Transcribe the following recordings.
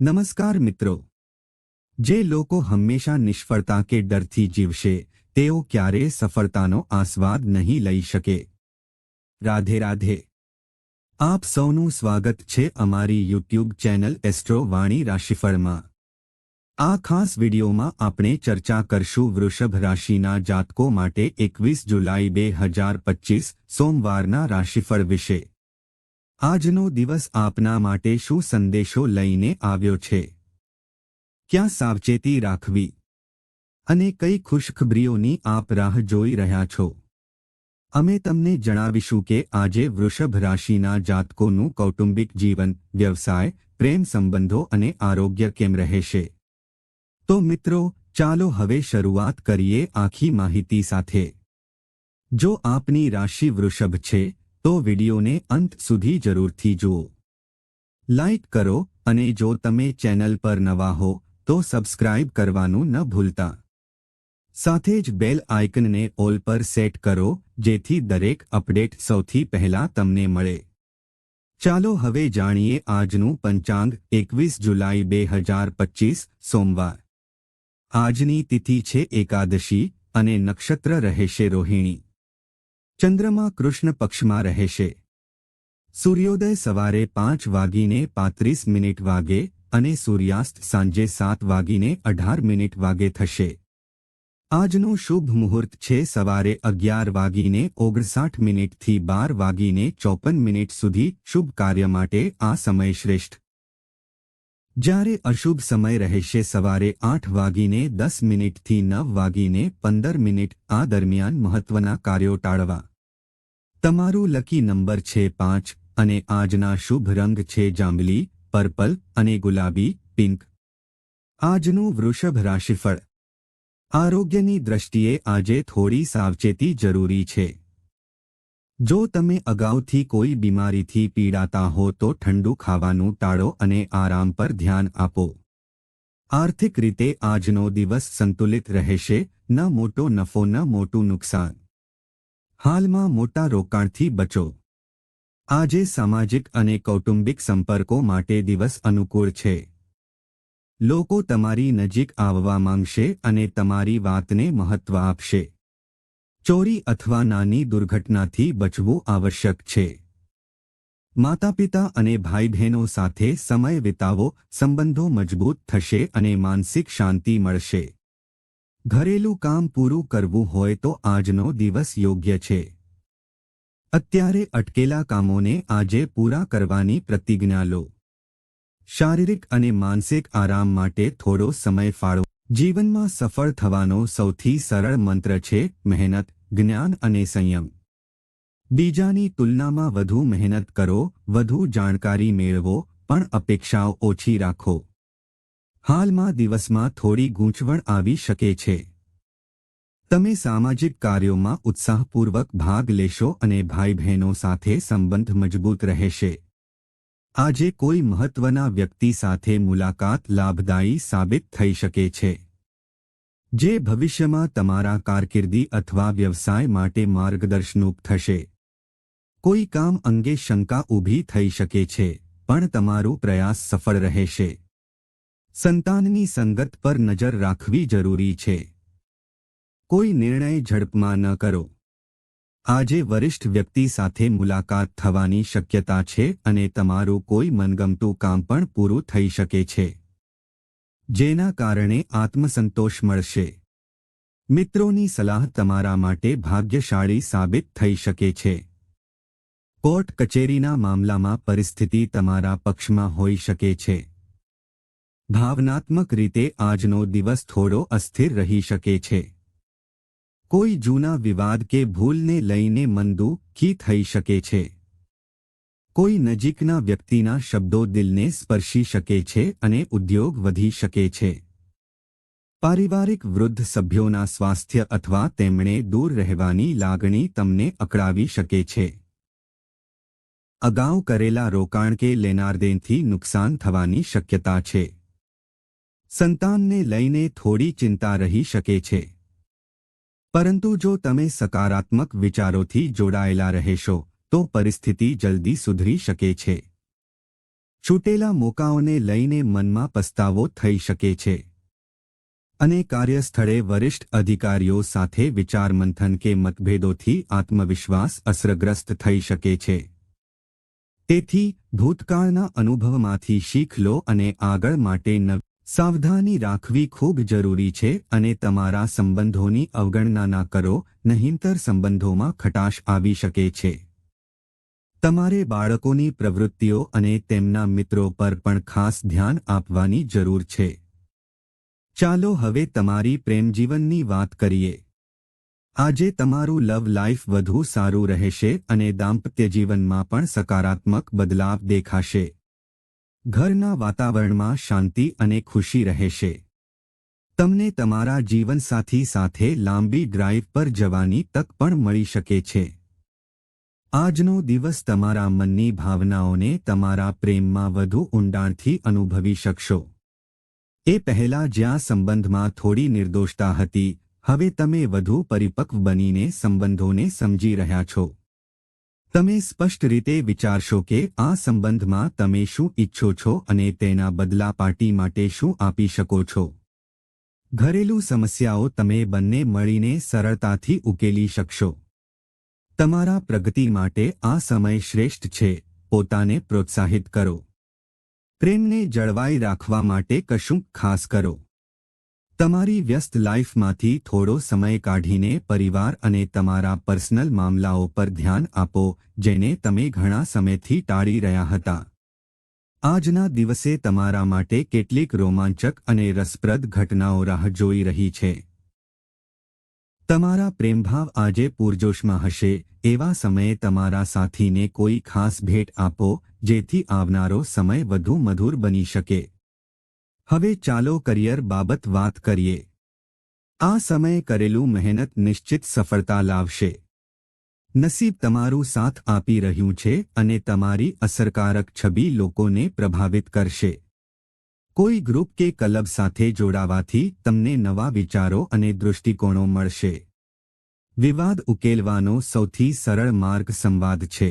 નમસ્કાર મિત્રો. જે લોકો હંમેશા નિષ્ફળતા કે ડરથી જીવશે, તેઓ ક્યારેય સફળતાનો આસ્વાદ નહીં લઈ શકે. રાધે રાધે. આપ સૌનું સ્વાગત છે અમારી યુટ્યુબ ચેનલ એસ્ટ્રો વાણી રાશિફળમાં. આ ખાસ વિડીયોમાં આપણે ચર્ચા કરશું વૃષભ રાશિના જાતકો માટે એકવીસ જુલાઈ બે હજાર પચીસ સોમવારના રાશિફળ વિશે. આજનો દિવસ આપના માટે શું સંદેશો લઈને આવ્યો છે? ક્યાં સાવચેતી રાખવી? અને કઈ ખુશખબરીઓની આપ રાહ જોઈ રહ્યા છો? અમે તમને જણાવીશું કે આજે વૃષભ રાશિના જાતકોનું કૌટુંબિક જીવન, વ્યવસાય, પ્રેમ સંબંધો અને આરોગ્ય કેમ રહેશે? તો મિત્રો, ચાલો હવે શરૂઆત કરીએ આખી માહિતી સાથે. જો આપની રાશિ વૃષભ છે તો વિડિયોને અંત સુધી જરૂરથી જુઓ. લાઇક કરો અને જો તમે ચેનલ પર નવા હો, તો સબસ્ક્રાઇબ કરવાનું ન ભૂલતા. સાથે જ બેલ આઇકનને ઓલ પર સેટ કરો, જેથી દરેક અપડેટ સૌથી પહેલા તમને મળે. ચાલો હવે જાણીએ આજનું પંચાંગ, એકવીસ જુલાઈ બે હજાર પચીસ, સોમવાર. આજની તિથિ છે એકાદશી અને નક્ષત્ર રહેશે રોહિણી. ચંદ્રમા કૃષ્ણ પક્ષમાં રહેશે સૂર્યોદય સવારે પાંચ વાગીને પાંત્રીસ મિનિટ વાગે અને સૂર્યાસ્ત સાંજે સાત વાગીને અઢાર મિનિટ વાગે થશે. આજનો શુભ મુહૂર્ત છે સવારે અગિયાર વાગીને ઓગણસાઠ મિનિટથી બાર વાગીને ચોપન મિનિટ સુધી શુભ કાર્ય માટે આ સમય શ્રેષ્ઠ. જ્યારે અશુભ સમય રહેશે સવારે આઠ વાગીને દસ મિનિટથી નવ વાગીને પંદર મિનિટ આ દરમિયાન મહત્વના કાર્યો ટાળવા. તમારું લકી નંબર છે પાંચ અને આજના શુભ રંગ છે જાંબલી, પર્પલ અને ગુલાબી, પિંક. આજનું વૃષભ રાશિફળ. આરોગ્યની દ્રષ્ટિએ આજે થોડી સાવચેતી જરૂરી છે. જો તમે અગાઉથી કોઈ બીમારીથી પીડાતા હો તો ઠંડુ ખાવાનું ટાળો અને આરામ પર ધ્યાન આપો. આર્થિક રીતે આજનો દિવસ સંતુલિત રહેશે, ન મોટો નફો ન મોટું નુકસાન. હાલમાં મોટા રોકાણથી બચો. આજે સામાજિક અને કૌટુંબિક સંપર્કો માટે દિવસ અનુકૂળ છે. લોકો તમારી નજીક આવવા માંગશે અને તમારી વાતને મહત્વ આપશે. ચોરી અથવા નાની દુર્ઘટનાથી બચવું આવશ્યક છે. માતાપિતા અને ભાઈ બહેનો સાથે સમય વિતાવો, સંબંધો મજબૂત થશે અને માનસિક શાંતિ મળશે. ઘરેલું કામ પૂરું કરવું હોય તો આજનો દિવસ યોગ્ય છે. અત્યારે અટકેલા કામોને આજે પૂરા કરવાની પ્રતિજ્ઞા લો. શારીરિક અને માનસિક આરામ માટે થોડો સમય ફાળો જીવનમાં સફળ થવાનો સૌથી સરળ મંત્ર છે, મહેનત. જ્ઞાન અને સંયમ. બીજાની તુલનામાં વધુ મહેનત કરો, વધુ જાણકારી મેળવો, પણ અપેક્ષાઓ ઓછી રાખો. હાલમાં દિવસમાં થોડી ગૂંચવણ આવી શકે છે. તમે સામાજિક કાર્યોમાં ઉત્સાહપૂર્વક ભાગ લેશો અને ભાઈ બહેનો સાથે સંબંધ મજબૂત રહેશે. આજે કોઈ મહત્વના વ્યક્તિ સાથે મુલાકાત લાભદાયી સાબિત થઈ શકે છે. જે ભવિષ્યમાં તમારા કારકિર્દી અથવા વ્યવસાય માટે માર્ગદર્શનરૂપ થશે. કોઈ કામ અંગે શંકા ઊભી થઈ શકે છે, પણ તમારું પ્રયાસ સફળ રહેશે. સંતાનની સંગત પર નજર રાખવી જરૂરી છે. કોઈ નિર્ણય ઝડપમાં ન કરો. આજે વરિષ્ઠ વ્યક્તિ સાથે મુલાકાત થવાની શક્યતા છે અને તમારું કોઈ મનગમતું કામ પણ પૂરું થઈ શકે છે. જેના કારણે આત્મસંતોષ મળશે. મિત્રોની સલાહ તમારા માટે ભાગ્યશાળી સાબિત થઈ શકે છે. કોર્ટ કચેરીના મામલામાં પરિસ્થિતિ તમારા પક્ષમાં હોઈ શકે છે. ભાવનાત્મક રીતે આજનો દિવસ થોડો અસ્થિર રહી શકે છે. કોઈ જૂના વિવાદ કે ભૂલને લઈને મંદુખી થઈ શકે છે. કોઈ નજીકના વ્યક્તિના શબ્દો દિલને સ્પર્શી શકે છે અને ઉદ્યોગ વધી શકે છે. પારિવારિક વૃદ્ધ સભ્યોના સ્વાસ્થ્ય અથવા તેમણે દૂર રહેવાની લાગણી તમને અકળાવી શકે છે. અગાઉ કરેલા રોકાણ કે લેનારદેનથી નુકસાન થવાની શક્યતા છે. સંતાનને લઈને થોડી ચિંતા રહી શકે છે. પરંતુ જો તમે સકારાત્મક વિચારોથી જોડાયેલા રહેશો તો પરિસ્થિતિ જલ્દી સુધરી શકે છે. છૂટેલા મોકાઓને લઈને મનમાં પસ્તાવો થઈ શકે છે. અને કાર્યસ્થળે વરિષ્ઠ અધિકારીઓ સાથે વિચારમંથન કે મતભેદોથી આત્મવિશ્વાસ અસરગ્રસ્ત થઈ શકે છે. તેથી, ભૂતકાળના અનુભવમાંથી શીખ લો અને આગળ માટે નવી સાવધાની રાખવી ખૂબ જરૂરી છે અને તમારા સંબંધોની અવગણના ના કરો, નહીંતર સંબંધોમાં ખટાશ આવી શકે છે. તમારે બાળકોની પ્રવૃત્તિઓ અને તેમના મિત્રો પર પણ ખાસ ધ્યાન આપવાની જરૂર છે. ચાલો હવે તમારી પ્રેમજીવનની વાત કરીએ. આજે તમારું લવ લાઈફ વધુ સારું રહેશે અને દાંપત્ય જીવનમાં પણ સકારાત્મક બદલાવ દેખાશે. ઘરના વાતાવરણમાં શાંતિ અને ખુશી રહેશે. તમને તમારા જીવનસાથી સાથે લાંબી ડ્રાઈવ પર જવાની તક પણ મળી શકે છે. આજનો દિવસ તમારા મનની ભાવનાઓને તમારા પ્રેમમાં વધુ ઊંડાણથી અનુભવી શકશો. એ પહેલા જ્યાં સંબંધમાં થોડી નિર્દોષતા હતી, હવે તમે વધુ પરિપક્વ બનીને સંબંધોને સમજી રહ્યા છો. તમે સ્પષ્ટ રીતે વિચારશો કે આ સંબંધમાં તમે શું ઈચ્છો છો અને તેના બદલા પાર્ટી માટે શું આપી શકો છો. ઘરેલું સમસ્યાઓ તમે બંને મળીને સરળતાથી ઉકેલી શકશો. તમારા પ્રગતિ માટે આ સમય શ્રેષ્ઠ છે. પોતાને પ્રોત્સાહિત કરો. પ્રેમને જળવાઈ રાખવા માટે કશું ખાસ કરો. તમારી વ્યસ્ત લાઈફમાંથી થોડો સમય કાઢીને પરિવાર અને તમારા પર્સનલ મામલાઓ પર ધ્યાન આપો, જેને તમે ઘણા સમયથી ટાળી રહ્યા હતા. આજના દિવસે તમારા માટે કેટલીક રોમાંચક અને રસપ્રદ ઘટનાઓ રાહ જોઈ રહી છે. તમારા પ્રેમભાવ આજે પૂરજોશમાં હશે, એવા સમયે તમારા સાથીને કોઈ ખાસ ભેટ આપો, જેથી આવનારો સમય વધુ મધુર બની શકે. હવે ચાલો કરિયર બાબત વાત કરીએ. આ સમયે કરેલું મહેનત નિશ્ચિત સફળતા લાવશે. નસીબ તમારું સાથ આપી રહ્યું છે અને તમારી અસરકારક છબી લોકોને પ્રભાવિત કરશે. કોઈ ગ્રુપ કે ક્લબ સાથે જોડાવાથી તમને નવા વિચારો અને દૃષ્ટિકોણો મળશે. વિવાદ ઉકેલવાનો સૌથી સરળ માર્ગ સંવાદ છે.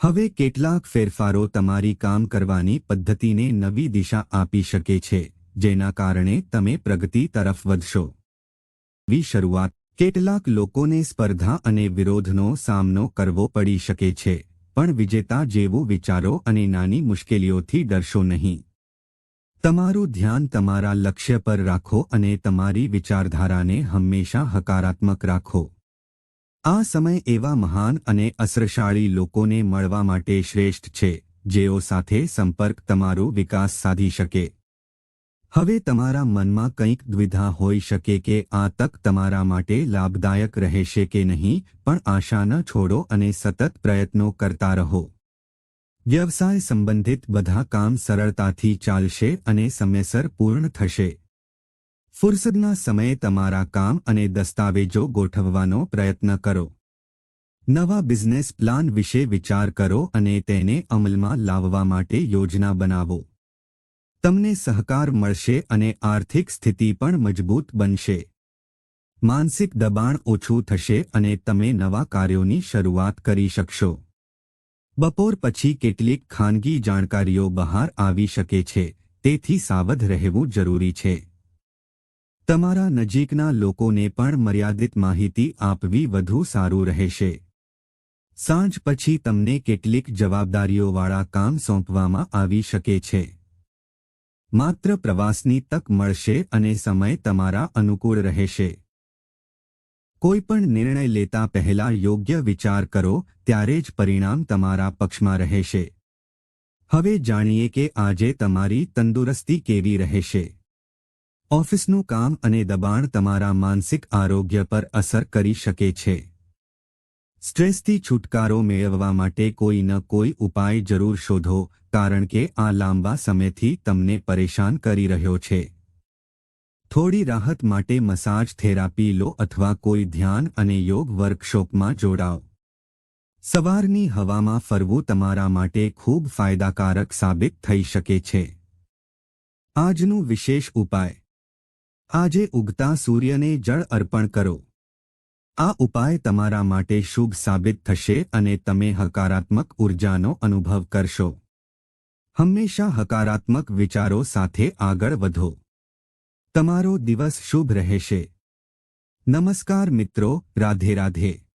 હવે કેટલાક ફેરફારો તમારી કામ કરવાની પદ્ધતિને નવી દિશા આપી શકે છે, જેના કારણે તમે પ્રગતિ તરફ વધશો. વી શરૂઆત, કેટલાક લોકોને સ્પર્ધા અને વિરોધનો સામનો કરવો પડી શકે છે, પણ વિજેતા જેવું વિચારો અને નાની મુશ્કેલીઓથી ડરશો નહીં. તમારું ધ્યાન તમારા લક્ષ્ય પર રાખો અને તમારી વિચારધારાને હંમેશા હકારાત્મક રાખો. આ સમય એવા મહાન અને અસરશાળી લોકોને મળવા માટે શ્રેષ્ઠ છે, જેઓ સાથે સંપર્ક તમારો વિકાસ સાધી શકે. હવે તમારા મનમાં કંઈક દ્વિધા હોઈ શકે કે આ તક તમારા માટે લાભદાયક રહેશે કે નહીં, પણ આશા ન છોડો અને સતત પ્રયત્નો કરતા રહો. વ્યવસાય સંબંધિત બધા કામ સરળતાથી ચાલશે અને સમયસર પૂર્ણ થશે. ફુરસદના સમયે તમારા કામ અને દસ્તાવેજો ગોઠવવાનો પ્રયત્ન કરો. નવા બિઝનેસ પ્લાન વિશે વિચાર કરો અને તેને અમલમાં લાવવા માટે યોજના બનાવો. તમને સહકાર મળશે અને આર્થિક સ્થિતિ પણ મજબૂત બનશે. માનસિક દબાણ ઓછું થશે અને તમે નવા કાર્યોની શરૂઆત કરી શકશો. બપોર પછી કેટલીક ખાનગી જાણકારીઓ બહાર આવી શકે છે, તેથી સાવધ રહેવું જરૂરી છે. તમારા નજીકના લોકોને પણ મર્યાદિત માહિતી આપવી વધુ સારું રહેશે. સાંજ પછી તમને કેટલીક જવાબદારીઓવાળા કામ સોંપવામાં આવી શકે છે. માત્ર પ્રવાસની તક મળશે અને સમય તમારા અનુકૂળ રહેશે. કોઈ પણ નિર્ણય લેતા પહેલા યોગ્ય વિચાર કરો, ત્યારે જ પરિણામ તમારા પક્ષમાં રહેશે. હવે જાણીએ કે આજે તમારી તંદુરસ્તી કેવી રહેશે. ઓફિસનું કામ અને દબાણ તમારા માનસિક આરોગ્ય પર અસર કરી શકે છે. સ્ટ્રેસથી છુટકારો મેળવવા માટે કોઈ ન કોઈ ઉપાય જરૂર શોધો, કારણ કે આ લાંબા સમયથી તમને પરેશાન કરી રહ્યો છે. થોડી રાહત માટે મસાજ થેરાપી લો અથવા કોઈ ધ્યાન અને યોગ વર્કશોપમાં જોડાઓ. સવારની હવામાં ફરવું તમારા માટે ખૂબ ફાયદાકારક સાબિત થઈ શકે છે. આજનું વિશેષ ઉપાય. આજે ઉગતા સૂર્યને જળ અર્પણ કરો. આ ઉપાય તમારા માટે શુભ સાબિત થશે અને તમે હકારાત્મક ઉર્જાનો અનુભવ કરશો. હંમેશા હકારાત્મક વિચારો સાથે આગળ વધો. તમારો દિવસ શુભ રહેશે. નમસ્કાર મિત્રો રાધે રાધે.